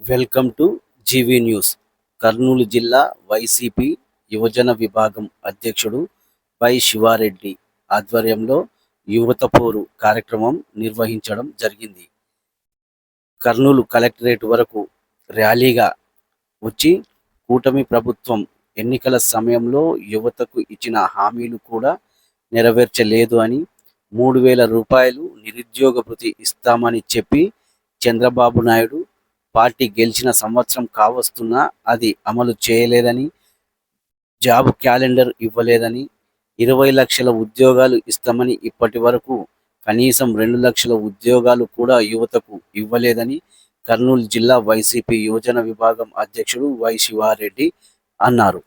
Welcome to GV news. Kurnool జిల్లా YCP యువజన విభాగం అధ్యక్షుడు పై శివారెడ్డి ఆధ్వర్యంలో యువత పోరు కార్యక్రమం నిర్వహించడం జరిగింది. కర్నూలు కలెక్టరేట్ వరకు ర్యాలీగా వచ్చి కూటమి ప్రభుత్వం ఎన్నికల సమయంలో యువతకు ఇచ్చిన హామీలు కూడా నెరవేర్చలేదు అని మూడు వేల రూపాయలు నిరుద్యోగ భృతి ఇస్తామని చెప్పి చంద్రబాబు నాయుడు పార్టీ గెలిచిన సంవత్సరం కావస్తున్నా అది అమలు చేయలేదని జాబ్ క్యాలెండర్ ఇవ్వలేదని ఇరవై లక్షల ఉద్యోగాలు ఇస్తామని ఇప్పటి వరకు కనీసం రెండు లక్షల ఉద్యోగాలు కూడా యువతకు ఇవ్వలేదని కర్నూలు జిల్లా వైసీపీ యువజన విభాగం అధ్యక్షుడు వై శివారెడ్డి అన్నారు.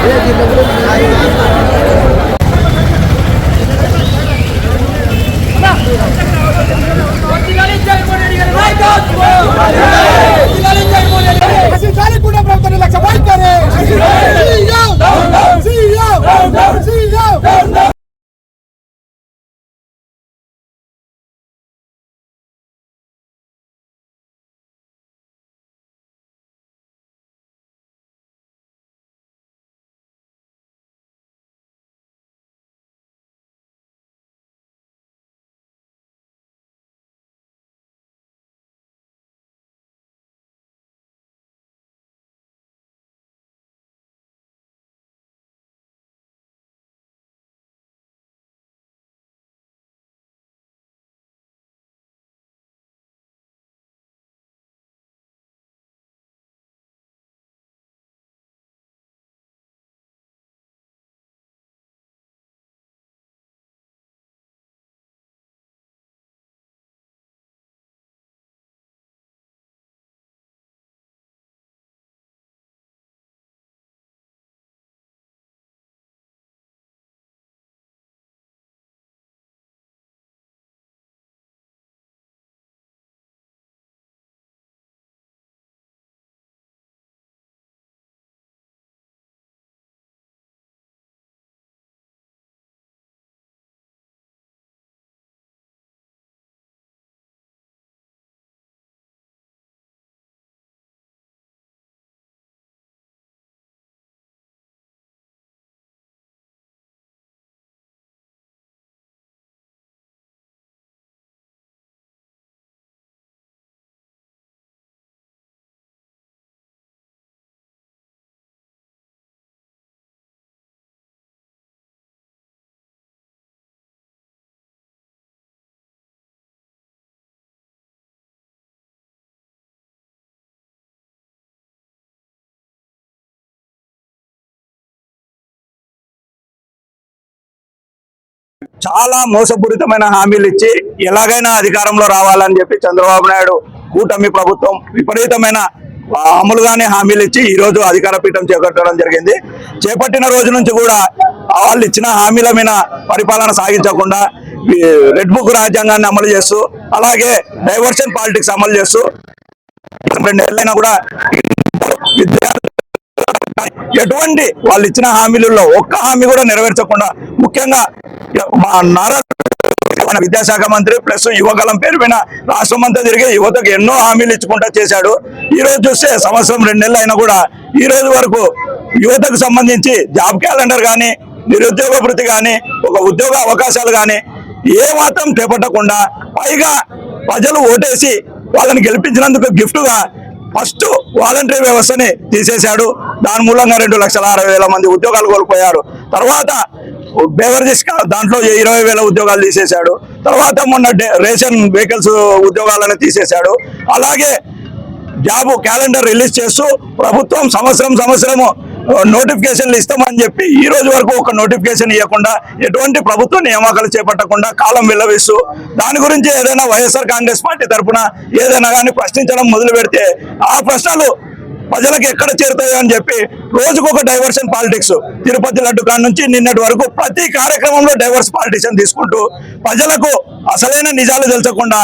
Ayan, dito చాలా మోసపూరితమైన హామీలు ఇచ్చి ఎలాగైనా అధికారంలో రావాలని చెప్పి చంద్రబాబు నాయుడు కూటమి ప్రభుత్వం విపరీతమైన అమలుగానే హామీలు ఇచ్చి ఈ రోజు అధికార పీఠం చేపట్టడం జరిగింది. చేపట్టిన రోజు నుంచి కూడా వాళ్ళు ఇచ్చిన హామీల మీద పరిపాలన సాగించకుండా రెడ్ బుక్ రాజ్యాంగాన్ని అమలు చేస్తూ అలాగే డైవర్షన్ పాలిటిక్స్ అమలు చేస్తూ రెండేళ్ళైనా కూడా విద్యార్థులు ఎటువంటి వాళ్ళు ఇచ్చిన హామీలలో ఒక్క హామీ కూడా నెరవేర్చకుండా ముఖ్యంగా నారా మన విద్యాశాఖ మంత్రి ప్లస్ యువకలం పేరు పైన రాష్ట్రం అంతా తిరిగి యువతకు ఎన్నో హామీలు ఇచ్చుకుంటా చేశాడు. ఈ రోజు చూస్తే సంవత్సరం రెండు నెలలు అయినా కూడా ఈ రోజు వరకు యువతకు సంబంధించి జాబ్ క్యాలెండర్ కానీ నిరుద్యోగ వృత్తి కానీ ఒక ఉద్యోగ అవకాశాలు కానీ ఏ మాత్రం చేపట్టకుండా పైగా ప్రజలు ఓటేసి వాళ్ళని గెలిపించినందుకు గిఫ్ట్గా ఫస్ట్ వాలంటరీ వ్యవస్థని తీసేశాడు. దాని మూలంగా రెండు లక్షల అరవై వేల మంది ఉద్యోగాలు కోల్పోయారు. తర్వాత బేవరేజెస్ దాంట్లో ఇరవై వేల ఉద్యోగాలు తీసేశాడు. తర్వాత మొన్న డే- రేషన్ వెహికల్స్ ఉద్యోగాలను తీసేశాడు. అలాగే జాబ్ క్యాలెండర్ రిలీజ్ చేస్తూ ప్రభుత్వం సంవత్సరం సంవత్సరము నోటిఫికేషన్లు ఇస్తామని చెప్పి ఈ రోజు వరకు ఒక నోటిఫికేషన్ ఇవ్వకుండా ఎటువంటి ప్రభుత్వ నియామకాలు చేపట్టకుండా కాలం వెల్లవిస్తూ దాని గురించి ఏదైనా వైఎస్ఆర్ కాంగ్రెస్ పార్టీ తరఫున ఏదైనా కానీ ప్రశ్నించడం మొదలు పెడితే ఆ ప్రశ్నలు ప్రజలకు ఎక్కడ చేరుతాయో అని చెప్పి రోజుకొక డైవర్షన్ పాలిటిక్స్ తిరుపతి లడ్డు కాడ నుంచి నిన్నటి వరకు ప్రతి కార్యక్రమంలో డైవర్స్ పాలిటిషన్ తీసుకుంటూ ప్రజలకు అసలైన నిజాలు తెలుసకుండా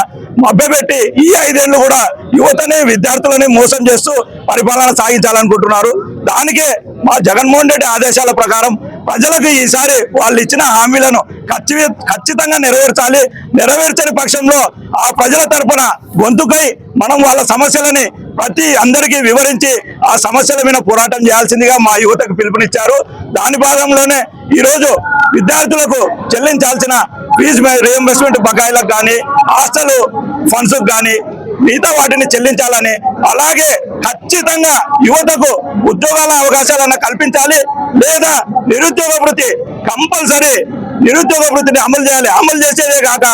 మభ్యపెట్టి ఈ ఐదేళ్ళు కూడా యువతని విద్యార్థులని మోసం చేస్తూ పరిపాలన సాగించాలనుకుంటున్నారు. దానికే మా జగన్మోహన్ రెడ్డి ఆదేశాల ప్రకారం ప్రజలకు ఈసారి వాళ్ళు ఇచ్చిన హామీలను ఖచ్చి- ఖచ్చితంగా నెరవేర్చాలి. నెరవేర్చని పక్షంలో ఆ ప్రజల తరపున గొంతుకై మనం వాళ్ళ సమస్యలని ప్రతి అందరికీ వివరించి ఆ సమస్యల మీద పోరాటం చేయాల్సిందిగా మా యువతకు పిలుపునిచ్చారు. దాని భాగంలోనే ఈరోజు విద్యార్థులకు చెల్లించాల్సిన ఫీజు రియంబర్స్మెంట్ బకాయిలకు కానీ హాస్టల్ ఫండ్స్ కానీ మిగతా వాటిని చెల్లించాలని అలాగే ఖచ్చితంగా యువతకు ఉద్యోగాల అవకాశాలను కల్పించాలి లేదా నిరుద్యోగ వృత్తి కంపల్సరీ నిరుద్యోగ వృత్తిని అమలు చేయాలి. అమలు చేసేదే కాక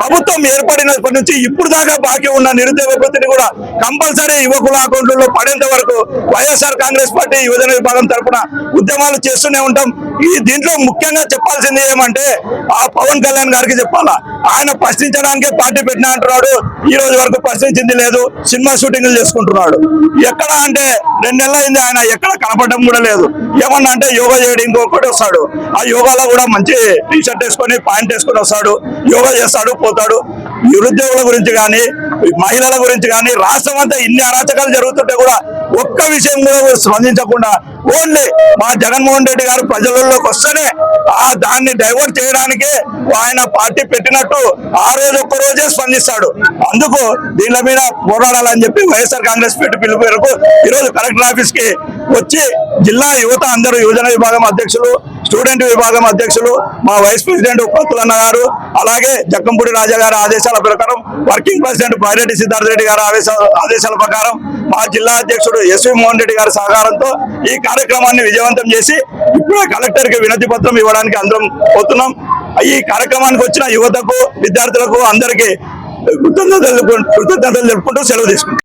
ప్రభుత్వం ఏర్పడినప్పటి నుంచి ఇప్పుడు దాకా బాకీ ఉన్న నిరుద్యోగ వృత్తిని కూడా కంపల్సరీ యువకుల అకౌంట్లలో పడేంత వరకు వైఎస్ఆర్ కాంగ్రెస్ పార్టీ యువజన విభాగం తరఫున ఉద్యమాలు చేస్తూనే ఉంటాం. ఈ దీంట్లో ముఖ్యంగా చెప్పాల్సింది ఏమంటే ఆ పవన్ కళ్యాణ్ గారికి చెప్పాలా? ఆయన ప్రశ్నించడానికే పార్టీ పెట్టినా అంటున్నాడు. ఈ రోజు వరకు ప్రశ్నించింది లేదు. సినిమా షూటింగ్లు చేసుకుంటున్నాడు. ఎక్కడ అంటే రెండు నెలలు అయింది ఆయన ఎక్కడ కనపడడం కూడా లేదు. ఏమన్నా అంటే యోగా చేయడం ఇంకొకటి వస్తాడు. ఆ యోగాలో కూడా మంచి టీ షర్ట్ వేసుకొని ప్యాంట్ వేసుకొని వస్తాడు. యోగా చేస్తాడు పోతాడు. నిరుద్యోగుల గురించి కానీ మహిళల గురించి కానీ రాష్ట్రం అంతా ఇన్ని అరాచకాలు జరుగుతుంటే కూడా ఒక్క విషయం కూడా స్పందించకుండా ఓన్లీ మా జగన్మోహన్ రెడ్డి గారు ప్రజలలోకి వస్తేనే ఆ దాన్ని డైవర్ట్ చేయడానికే ఆయన పార్టీ పెట్టినట్టు ఆ రోజు ఒక్క రోజే స్పందిస్తాడు. అందుకు దీనిల మీద పోరాడాలని చెప్పి వైఎస్ఆర్ కాంగ్రెస్ పెట్టి పిలుపు మేరకు ఈరోజు కలెక్టర్ ఆఫీస్కి వచ్చి జిల్లా యువత అందరూ యువజన విభాగం అధ్యక్షులు స్టూడెంట్ విభాగం అధ్యక్షులు మా వైస్ ప్రెసిడెంట్ పత్తులన్న గారు అలాగే జక్కంపూడి రాజా గారి ఆదేశాల ప్రకారం వర్కింగ్ ప్రెసిడెంట్ పైరెడ్డి సిద్ధార్థ రెడ్డి గారి ఆదేశాల ఆదేశాల ప్రకారం మా జిల్లా అధ్యక్షుడు ఎస్వి మోహన్ రెడ్డి గారి సహకారంతో ఈ కార్యక్రమాన్ని విజయవంతం చేసి ఇప్పుడే కలెక్టర్కి వినతి పత్రం ఇవ్వడానికి అందరం పోతున్నాం. ఈ కార్యక్రమానికి వచ్చిన యువతకు విద్యార్థులకు అందరికీ కృతజ్ఞతలు కృతజ్ఞతలు తెలుపుకుంటూ సెలవు తీసుకుంటాం